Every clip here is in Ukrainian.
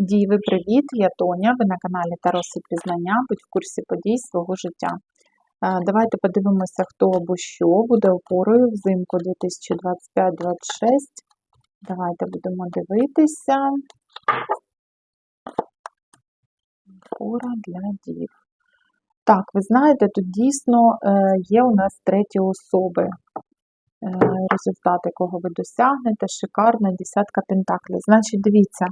Діви, привіт! Я Тоня. Ви на каналі Тароси Пізнання. Будь в курсі подій свого життя. Е, Давайте подивимося, хто або що буде опорою взимку 2025-26. Давайте будемо дивитися. Опора для дів. Так, ви знаєте, тут дійсно е, є у нас треті особи. Е, Результат, якого ви досягнете, шикарна десятка пентаклів. Значить, дивіться.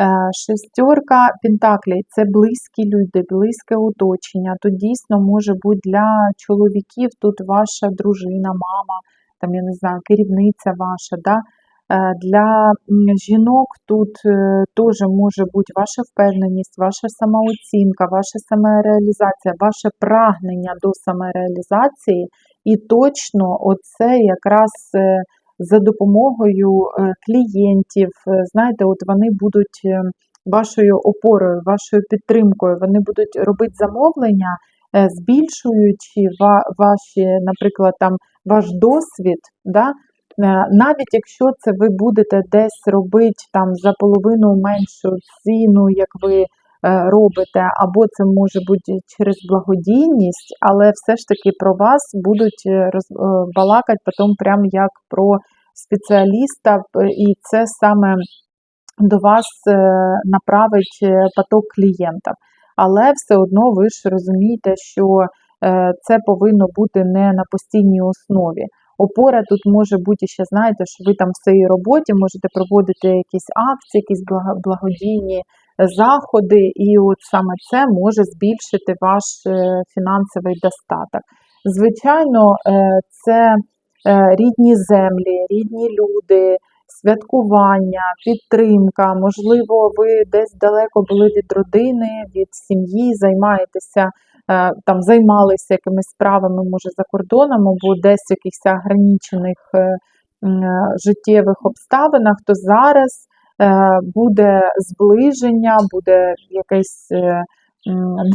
Е, Шестерка Пентаклей це близькі люди, близьке оточення. Тут дійсно може бути для чоловіків тут ваша дружина, мама, там, я не знаю, керівниця ваша. Да? Е, Для жінок тут е, теж може бути ваша впевненість, ваша самооцінка, ваша самореалізація, ваше прагнення до самореалізації. І точно оце якраз. За допомогою е, клієнтів. Е, Знаєте, от вони будуть е, вашою опорою, вашою підтримкою, вони будуть робити замовлення, збільшуючи ваші, наприклад, там ваш досвід. Да? Навіть якщо це ви будете десь робити там за половину меншу ціну, як ви робите, або це може бути через благодійність, але все ж таки про вас будуть балакати потім прям як про спеціаліста, і це саме до вас е, направить е, поток клієнтів. Але все одно ви ж розумієте, що е, це повинно бути не на постійній основі. Опора тут може бути ще, знаєте, що ви там в своїй роботі можете проводити якісь акції, якісь благодійні заходи, і от саме це може збільшити ваш фінансовий достаток. Звичайно, це рідні землі, рідні люди, святкування, підтримка. Можливо, ви десь далеко були від родини, від сім'ї, займаєтеся е, там, займалися якимись справами, може, за кордоном, або десь в якихось ограничених е, е, життєвих обставинах, то зараз е, буде зближення, буде якесь е,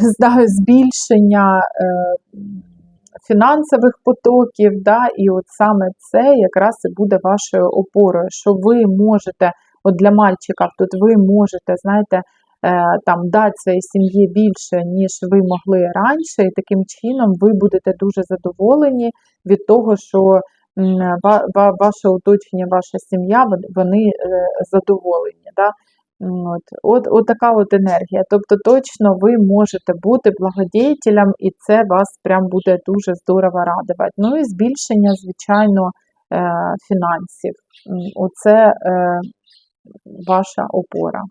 не знаю, збільшення е, фінансових потоків, да, і от саме це якраз і буде вашою опорою, що ви можете, от для мальчиків тут ви можете, знаєте, е, там дати своїй сім'ї більше, ніж ви могли раніше, і таким чином ви будете дуже задоволені від того, що ваше оточення, ваша сім'я, вони е, задоволені. Да? От, от, от така от енергія. Тобто точно ви можете бути благодіятелем, і це вас прям буде дуже здорово радувати. Ну і збільшення, звичайно, е, фінансів. Оце е, ваша опора.